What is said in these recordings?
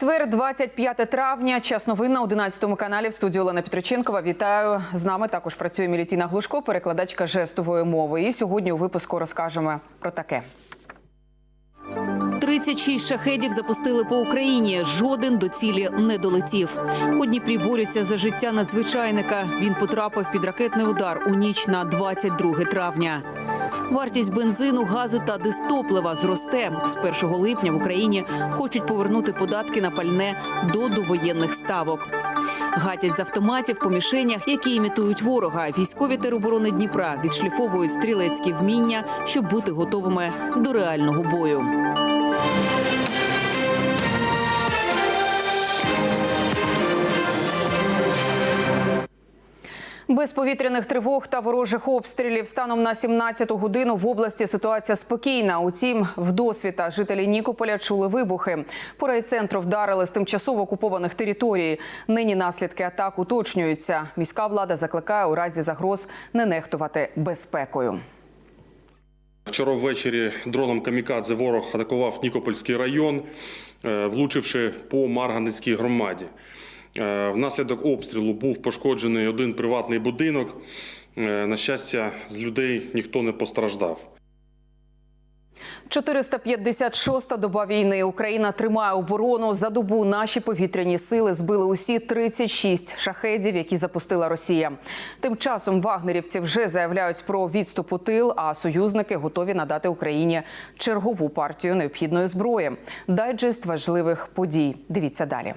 Четвер, 25 травня. Час новин на 11 каналі в студії Олена Петриченкова. Вітаю з нами. Також працює Мілітіна Глушко, перекладачка жестової мови. І сьогодні у випуску розкажемо про таке. 36 шахедів запустили по Україні. Жоден до цілі не долетів. У Дніпрі борються за життя надзвичайника. Він потрапив під ракетний удар у ніч на 22 травня. Вартість бензину, газу та дистоплива зросте. З 1 липня в Україні хочуть повернути податки на пальне до довоєнних ставок. Гатять з автоматів по мішенях, які імітують ворога. Військові тероборони Дніпра відшліфовують стрілецькі вміння, щоб бути готовими до реального бою. Без повітряних тривог та ворожих обстрілів станом на 17-ту годину в області ситуація спокійна. Утім, вдосвіта жителі Нікополя чули вибухи. По райцентру вдарили з тимчасово окупованих територій. Нині наслідки атак уточнюються. Міська влада закликає у разі загроз не нехтувати безпекою. Вчора ввечері дроном Камікадзе ворог атакував Нікопольський район, е, влучивши по Марганецькій громаді. Е, Внаслідок обстрілу був пошкоджений один приватний будинок. Е, На щастя, з людей ніхто не постраждав. 456-та доба війни. Україна тримає оборону. За добу наші повітряні сили збили усі 36 шахедів, які запустила Росія. Тим часом вагнерівці вже заявляють про відступ у тил, а союзники готові надати Україні чергову партію необхідної зброї. Дайджест важливих подій. Дивіться далі.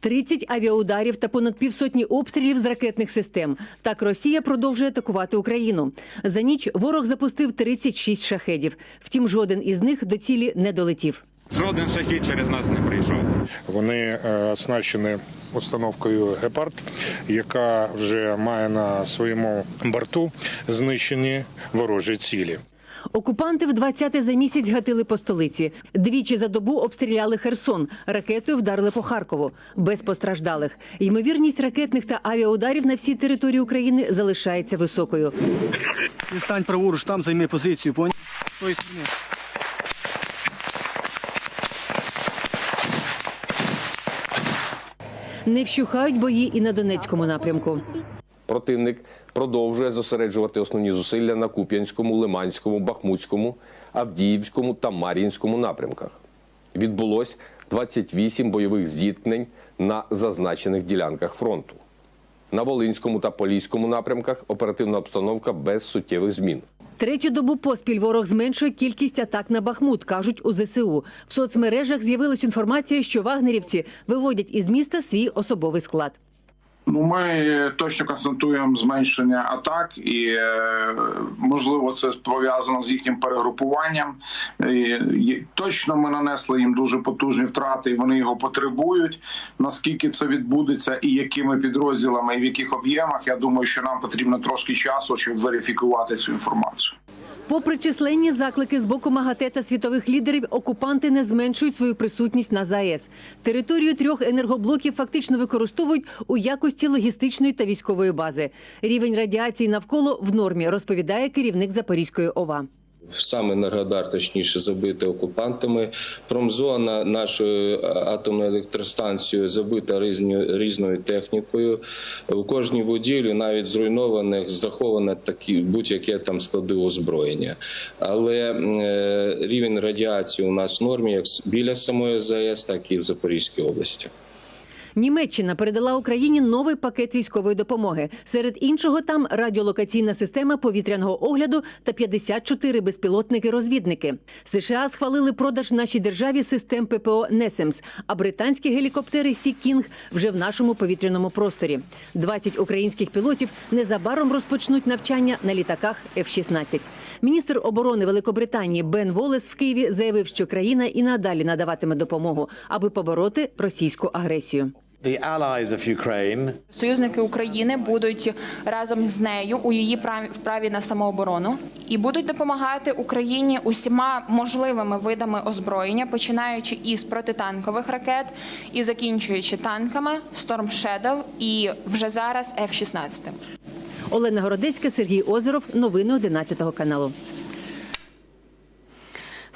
30 авіаударів та понад півсотні обстрілів з ракетних систем. Так Росія продовжує атакувати Україну. За ніч ворог запустив 36 шахедів. Втім, жоден із них до цілі не долетів. Жоден шахід через нас не прийшов. Вони е, оснащені установкою Гепард, яка вже має на своєму борту знищені ворожі цілі. Окупанти в 20-те за місяць гатили по столиці. Двічі за добу обстріляли Херсон. Ракетою вдарили по Харкову. Без постраждалих. Ймовірність ракетних та авіаударів на всій території України залишається високою. Стань праворуч, там займи позицію, поняв? Не вщухають бої і на Донецькому напрямку. Противник продовжує зосереджувати основні зусилля на Куп'янському, Лиманському, Бахмутському, Авдіївському та Мар'їнському напрямках. Відбулось 28 бойових зіткнень на зазначених ділянках фронту. На Волинському та Поліському напрямках оперативна обстановка без суттєвих змін. Третю добу поспіль ворог зменшує кількість атак на Бахмут, кажуть у ЗСУ. В соцмережах з'явилась інформація, що вагнерівці виводять із міста свій особовий склад. Ну, ми точно констатуємо зменшення атак, і е, можливо це пов'язано з їхнім перегрупуванням. Точно ми нанесли їм дуже потужні втрати, і вони його потребують. Наскільки це відбудеться, і якими підрозділами, і в яких об'ємах, я думаю, що нам потрібно трошки часу, щоб верифікувати цю інформацію. Попри численні заклики з боку МАГАТЕ та світових лідерів, окупанти не зменшують свою присутність на ЗАЕС. Територію трьох енергоблоків фактично використовують у якості логістичної та військової бази. Рівень радіації навколо в нормі, розповідає керівник Запорізької ОВА. Саме Енергодар, точніше, забита окупантами. Промзона нашою атомною електростанцією забита різні- різною технікою. У кожній будівлі, навіть зруйнованих, заховано такі будь-яке там склади озброєння. Але е, рівень радіації у нас в нормі як біля самої ЗАЕС, так і в Запорізькій області. Німеччина передала Україні новий пакет військової допомоги. Серед іншого там радіолокаційна система повітряного огляду та 54 безпілотники-розвідники. США схвалили продаж нашій державі систем ППО «Несемс», а британські гелікоптери «Сі Кінг» вже в нашому повітряному просторі. 20 українських пілотів незабаром розпочнуть навчання на літаках F-16. Міністр оборони Великобританії Бен Волес в Києві заявив, що країна і надалі надаватиме допомогу, аби побороти російську агресію. Союзники України будуть разом з нею у її праві- вправі на самооборону і будуть допомагати Україні усіма можливими видами озброєння, починаючи із протитанкових ракет і закінчуючи танками Storm Shadow і вже зараз F-16. Олена Городецька, Сергій Озеров. Новини 11 каналу.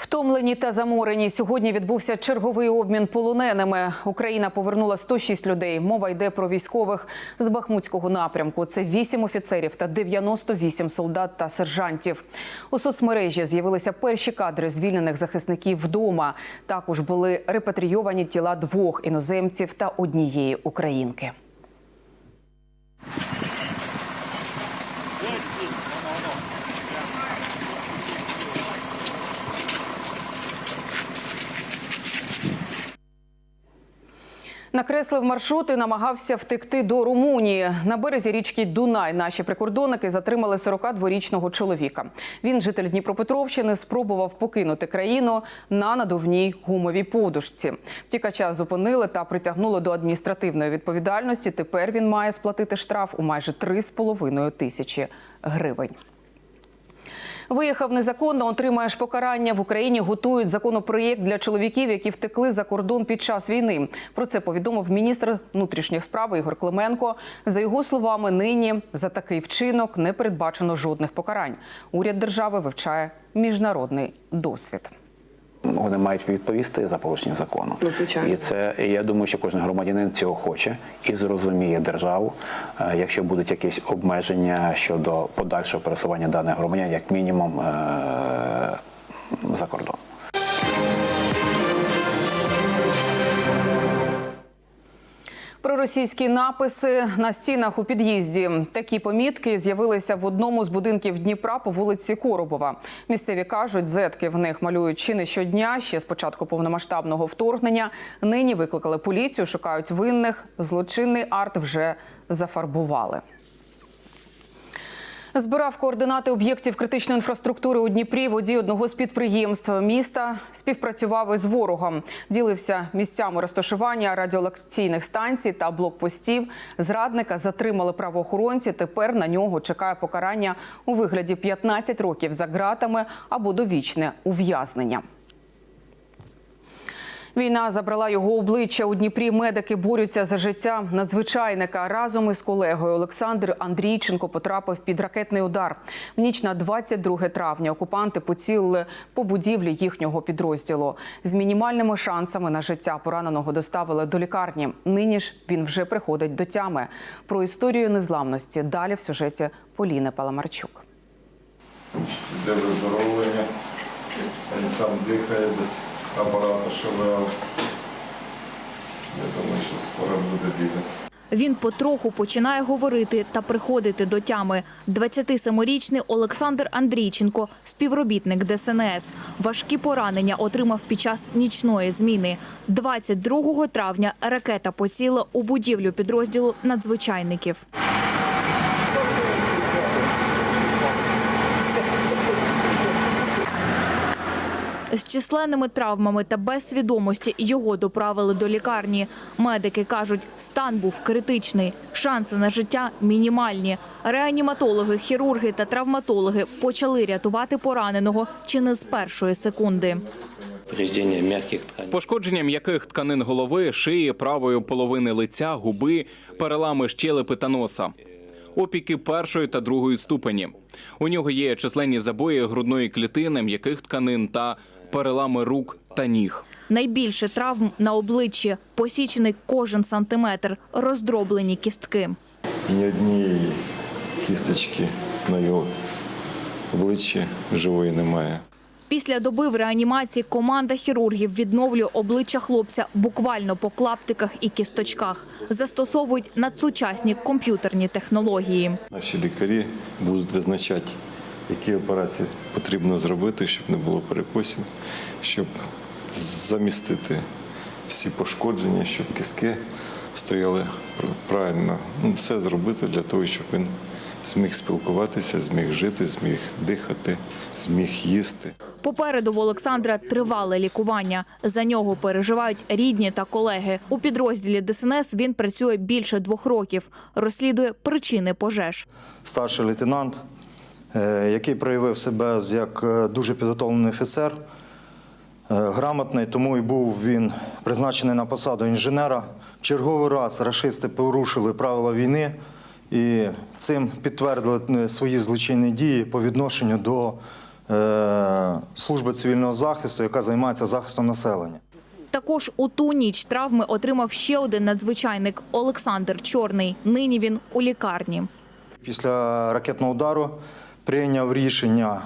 Втомлені та заморені. Сьогодні відбувся черговий обмін полоненими. Україна повернула 106 людей. Мова йде про військових з Бахмутського напрямку. Це 8 офіцерів та 98 солдат та сержантів. У соцмережі з'явилися перші кадри звільнених захисників вдома. Також були репатрійовані тіла двох іноземців та однієї українки. Накреслив маршрут і намагався втекти до Румунії. На березі річки Дунай наші прикордонники затримали 42-річного чоловіка. Він, житель Дніпропетровщини, спробував покинути країну на надувній гумовій подушці. Втікача зупинили та притягнули до адміністративної відповідальності. Тепер він має сплатити штраф у майже 3,5 тисячі гривень. Виїхав незаконно, отримаєш покарання. В Україні готують законопроєкт для чоловіків, які втекли за кордон під час війни. Про це повідомив міністр внутрішніх справ Ігор Клименко. За його словами, нині за такий вчинок не передбачено жодних покарань. Уряд держави вивчає міжнародний досвід. Вони мають відповісти за порушення закону. І це я думаю, що кожен громадянин цього хоче і зрозуміє державу, е, якщо будуть якісь обмеження щодо подальшого пересування даних громадян, як мінімум е, за кордон. Проросійські написи на стінах у під'їзді. Такі помітки з'явилися в одному з будинків Дніпра по вулиці Коробова. Місцеві кажуть, зетки в них малюють чи не щодня. Ще з початку повномасштабного вторгнення. Нині викликали поліцію, шукають винних. Злочинний арт вже зафарбували. Збирав координати об'єктів критичної інфраструктури у Дніпрі. Водій одного з підприємств міста співпрацював із ворогом. Ділився місцями розташування радіолокаційних станцій та блокпостів. Зрадника затримали правоохоронці. Тепер на нього чекає покарання у вигляді 15 років за ґратами або довічне ув'язнення. Війна забрала його обличчя у Дніпрі. Медики борються за життя надзвичайника. Разом із колегою Олександр Андрійченко потрапив під ракетний удар. В ніч на 22 травня окупанти поцілили по будівлі їхнього підрозділу. З мінімальними шансами на життя пораненого доставили до лікарні. Нині ж він вже приходить до тями. Про історію незламності далі в сюжеті Поліни Паламарчук. Де виздоровлення, сам дихає без апарату ШВЛ. Я думаю, що скоро буде бігати. Він потроху починає говорити та приходити до тями. 27-річний Олександр Андрійченко, співробітник ДСНС. Важкі поранення отримав під час нічної зміни. 22 травня ракета поціла у будівлю підрозділу надзвичайників. З численними травмами та без свідомості його доправили до лікарні. Медики кажуть, стан був критичний, шанси на життя мінімальні. Реаніматологи, хірурги та травматологи почали рятувати пораненого чи не з першої секунди. Пошкодження м'яких тканин голови, шиї, правої половини лиця, губи, перелами щелепи та носа. Опіки першої та другої ступені. У нього є численні забої грудної клітини, м'яких тканин та перелами рук та ніг. Найбільше травм на обличчі, посічений кожен сантиметр, роздроблені кістки. Ні однієї кісточки на його обличчі живої немає. Після доби в реанімації команда хірургів відновлює обличчя хлопця буквально по клаптиках і кісточках. Застосовують надсучасні комп'ютерні технології. Наші лікарі будуть визначати, які операції потрібно зробити, щоб не було перекосів, щоб замістити всі пошкодження, щоб кістки стояли правильно. Ну, все зробити для того, щоб він зміг спілкуватися, зміг жити, зміг дихати, зміг їсти. Попереду в Олександра тривале лікування. За нього переживають рідні та колеги. У підрозділі ДСНС він працює більше двох років. Розслідує причини пожеж. старший лейтенант, який проявив себе як е, дуже підготовлений офіцер, е, грамотний, тому і був він призначений на посаду інженера. В черговий раз рашисти порушили правила війни і цим підтвердили е, свої злочинні дії по відношенню до е, служби цивільного захисту, яка займається захистом населення. Також у ту ніч травми отримав ще один надзвичайник Олександр Чорний. Нині він у лікарні. Після ракетного удару прийняв рішення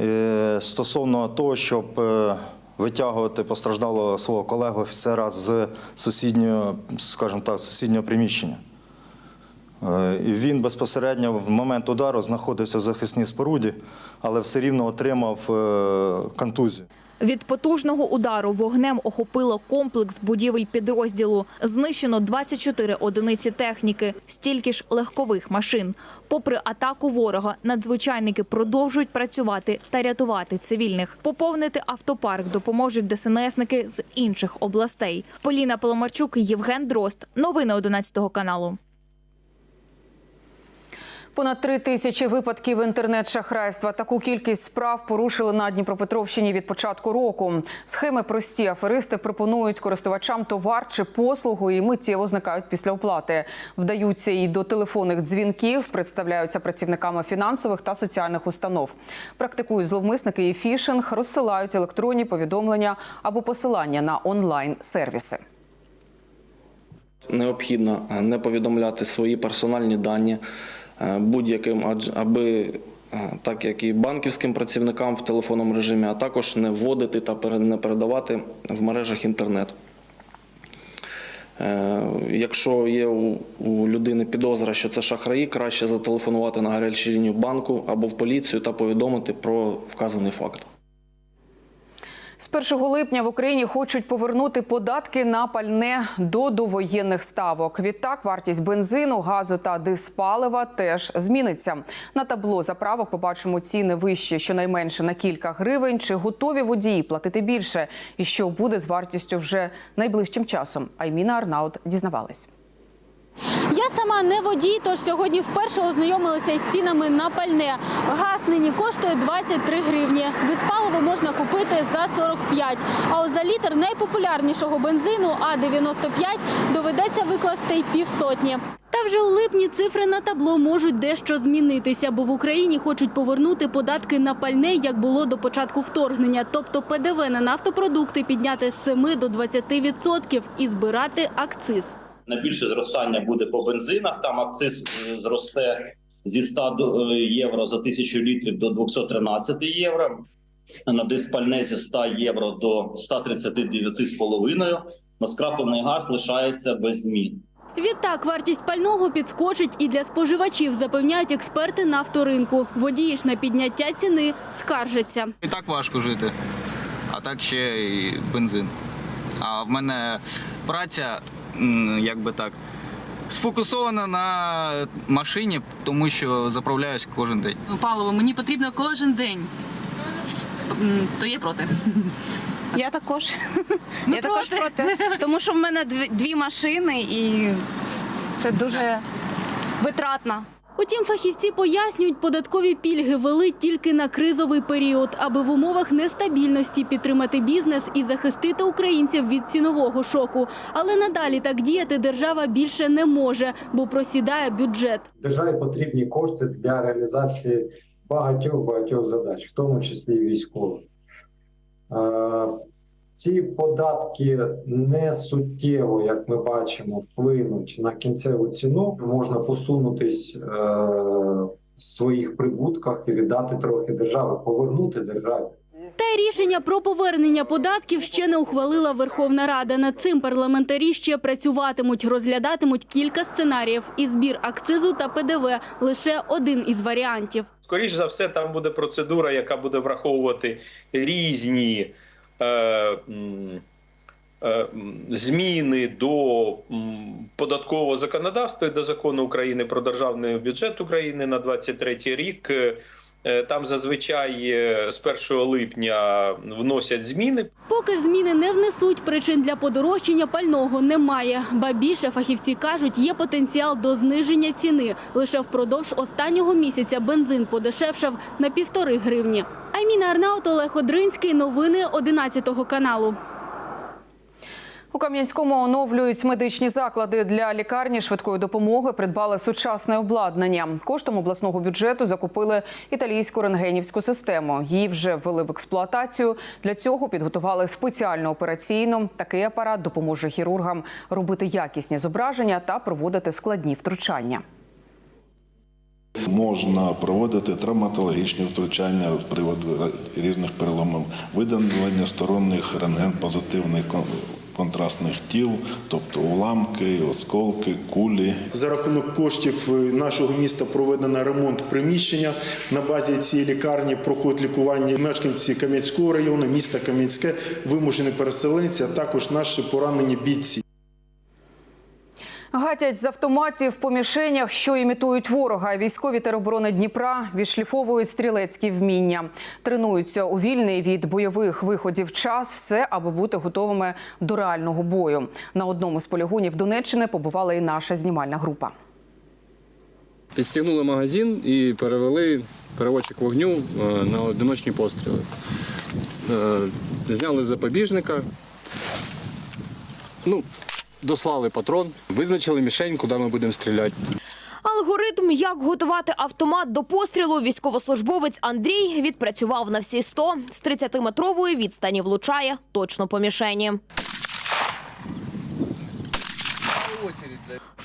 е, стосовно того, щоб е, витягувати постраждалого свого колегу офіцера з сусіднього, скажімо так, сусіднього приміщення. Е, Він безпосередньо в момент удару знаходився в захисній споруді, але все рівно отримав контузію. Від потужного удару вогнем охопило комплекс будівель підрозділу. Знищено 24 одиниці техніки, стільки ж легкових машин. Попри атаку ворога, надзвичайники продовжують працювати та рятувати цивільних. Поповнити автопарк допоможуть ДСНСники з інших областей. Поліна Поломарчук, Євген Дрозд. Новини 11 каналу. Понад три тисячі випадків інтернет-шахрайства. Таку кількість справ порушили на Дніпропетровщині від початку року. Схеми прості. Аферисти пропонують користувачам товар чи послугу і миттєво зникають після оплати. Вдаються і до телефонних дзвінків, представляються працівниками фінансових та соціальних установ. Практикують зловмисники і фішинг, розсилають електронні повідомлення або посилання на онлайн-сервіси. Необхідно е, не повідомляти свої персональні дані будь-яким, адже- аби е, так як і банківським працівникам в телефонному режимі, а також не вводити та не передавати в мережах інтернет. Е, Якщо є у людини підозра, що це шахраї, краще зателефонувати на гарячу лінію банку або в поліцію та повідомити про вказаний факт. З 1 липня в Україні хочуть повернути податки на пальне до довоєнних ставок. Відтак вартість бензину, газу та диспалива теж зміниться. На табло заправок побачимо ціни вищі, щонайменше на кілька гривень. Чи готові водії платити більше? І що буде з вартістю вже найближчим часом? Айміна Арнаут дізнавались. Я сама не водій, тож сьогодні вперше ознайомилася із цінами на пальне. Газ нині коштує 23 гривні. Диспаливо можна купити за 45. А от за літр найпопулярнішого бензину А95 доведеться викласти й півсотні. Та вже у липні цифри на табло можуть дещо змінитися, бо в Україні хочуть повернути податки на пальне, як було до початку вторгнення. Тобто ПДВ на нафтопродукти підняти з 7 до 20% і збирати акциз. Найбільше зростання буде по бензинах. Там акциз е, зросте зі 100 до- е, євро за тисячу літрів до 213 євро. На диспальне зі 100 євро до 139,5. На скраплений газ лишається без змін. Відтак вартість пального підскочить і для споживачів, запевняють експерти нафторинку. Водії ж на підняття ціни скаржаться. І так важко жити, а так ще і бензин. А в мене праця, як би так, сфокусована на машині, тому що заправляюсь кожен день. Паливо мені потрібно кожен день. То є проти. Я також. Я також проти. Тому що в мене дві машини і це дуже витратно. Утім, фахівці пояснюють, податкові пільги вели тільки на кризовий період, аби в умовах нестабільності підтримати бізнес і захистити українців від цінового шоку. Але надалі так діяти держава більше не може, бо просідає бюджет. Державі потрібні кошти для реалізації багатьох багатьох задач, в тому числі військових. Ці податки не суттєво, як ми бачимо, вплинуть на кінцеву ціну. Можна посунутись е, в своїх прибутках і віддати трохи держави, повернути державі. Та й рішення про повернення податків ще не ухвалила Верховна Рада. Над цим парламентарі ще працюватимуть, розглядатимуть кілька сценаріїв. І збір акцизу та ПДВ – лише один із варіантів. Скоріш за все, там буде процедура, яка буде враховувати різні зміни до податкового законодавства і до закону України про державний бюджет України на 2023 рік. Е, Там зазвичай е, з 1 липня вносять зміни. Поки ж зміни не внесуть, причин для подорожчання пального немає. Ба більше фахівці кажуть, є потенціал до зниження ціни. Лише впродовж останнього місяця бензин подешевшав на півтори гривні. Айміна Арнаут, Олег Одринський. Новини 11 каналу. У Кам'янському оновлюють медичні заклади для лікарні швидкої допомоги. Придбали сучасне обладнання. Коштом обласного бюджету закупили італійську рентгенівську систему. Її вже ввели в експлуатацію. Для цього підготували спеціальну операційну. Такий апарат допоможе хірургам робити якісні зображення та проводити складні втручання. Можна проводити травматологічні втручання з приводу різних переломів, видалення сторонніх рентген-позитивних контрастних тіл, тобто уламки, осколки, кулі. За рахунок коштів е, нашого міста проведено ремонт приміщення. На базі цієї лікарні проходять лікування мешканці Кам'янського району, міста Кам'янське, вимушені переселенці, а також наші поранені бійці. Гатять з автоматів по мішенях, що імітують ворога. Військові тероборони Дніпра відшліфовують стрілецькі вміння, тренуються у вільний від бойових виходів час, все аби бути готовими до реального бою. На одному з полігонів Донеччини побувала і наша знімальна група. Підстігнули магазин і перевели переводчик вогню е, на одиночні постріли. Е, Зняли запобіжника, ну, дослали патрон, визначили мішень, куди ми будемо стріляти. Алгоритм, як готувати автомат до пострілу, військовослужбовець Андрій відпрацював на всі 100. З 30-метрової відстані влучає точно по мішені.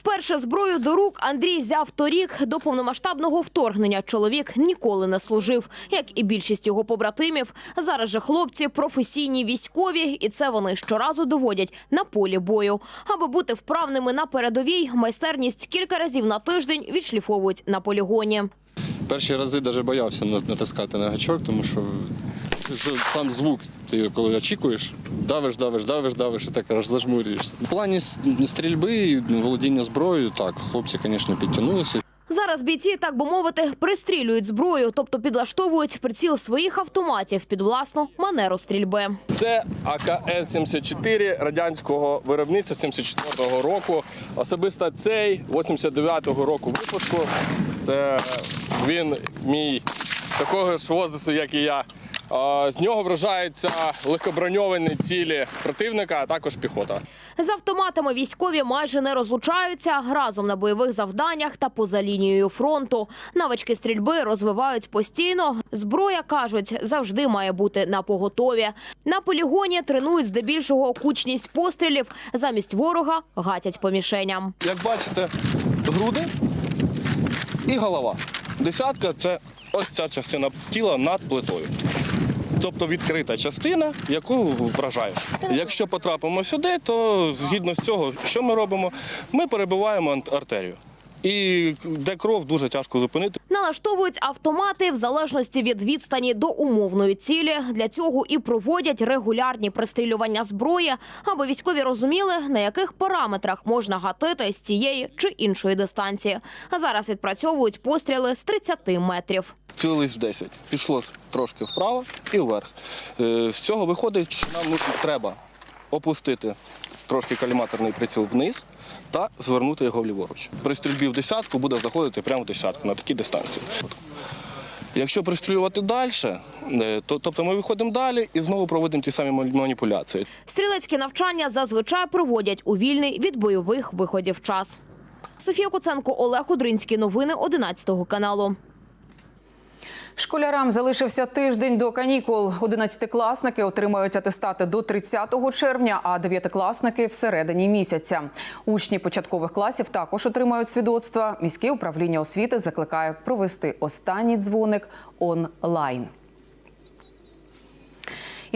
Вперше зброю до рук Андрій взяв торік до повномасштабного вторгнення. Чоловік ніколи не служив, як і більшість його побратимів. Зараз же хлопці професійні військові, і це вони щоразу доводять на полі бою. Аби бути вправними на передовій, майстерність кілька разів на тиждень відшліфовують на полігоні. Перші рази навіть боявся на- натискати на гачок, тому що сам звук, ти коли очікуєш, давиш, давиш, давиш, давиш і так аж зажмурюєшся. В плані стрільби і володіння зброєю, так, хлопці, звісно, підтягнулися. Зараз бійці, так би мовити, пристрілюють зброю, тобто підлаштовують приціл своїх автоматів під власну манеру стрільби. Це АКН-74 радянського виробництва 74-го року. Особисто цей 89-го року випуску. Це він мій такого ж возрасту, як і я. З нього вражаються легкоброньовані цілі противника, а також піхота. З автоматами військові майже не розлучаються разом на бойових завданнях та поза лінією фронту. Навички стрільби розвивають постійно. Зброя кажуть, завжди має бути на поготові. На полігоні тренують здебільшого кучність пострілів. Замість ворога гатять по мішеням. Як бачите, груди і голова. Десятка це ось ця частина тіла над плитою. Тобто відкрита частина, яку вражаєш. Якщо потрапимо сюди, то згідно з цього, що ми робимо? Ми перебиваємо артерію. І де кров дуже тяжко зупинити. Налаштовують автомати в залежності від відстані до умовної цілі. Для цього і проводять регулярні пристрілювання зброї, аби військові розуміли, на яких параметрах можна гатити з тієї чи іншої дистанції. А зараз відпрацьовують постріли з 30 метрів. Цілились в 10. Пішло трошки вправо і вверх. Е, З цього виходить, що нам ну, треба опустити трошки каліматорний приціл вниз та звернути його вліворуч. При стрільбі в десятку буде заходити прямо в десятку на такій дистанції. Якщо пристрілювати далі, е, то тобто ми виходимо далі і знову проводимо ті самі маніпуляції. Стрілецькі навчання зазвичай проводять у вільний від бойових виходів час. Софія Куценко, Олег Удринський. Новини 11 каналу. Школярам залишився тиждень до канікул. Одинадцятикласники отримають атестати до 30 червня, а дев'ятикласники – всередині місяця. Учні початкових класів також отримають свідоцтва. Міське управління освіти закликає провести останній дзвоник онлайн.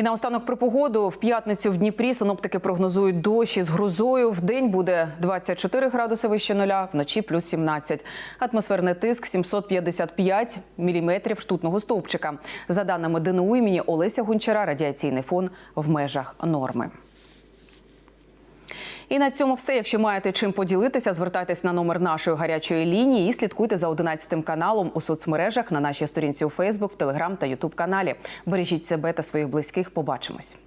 І наостанок про погоду. В п'ятницю в Дніпрі синоптики прогнозують дощ із грозою. В день буде 24 градуси вище нуля, вночі плюс 17. Атмосферний тиск 755 міліметрів штутного стовпчика. За даними ДНУ імені Олеся Гончара, радіаційний фон в межах норми. І на цьому все. Якщо маєте чим поділитися, звертайтесь на номер нашої гарячої лінії і слідкуйте за 11 каналом у соцмережах на нашій сторінці у Фейсбук, Телеграм та Ютуб каналі. Бережіть себе та своїх близьких. Побачимось.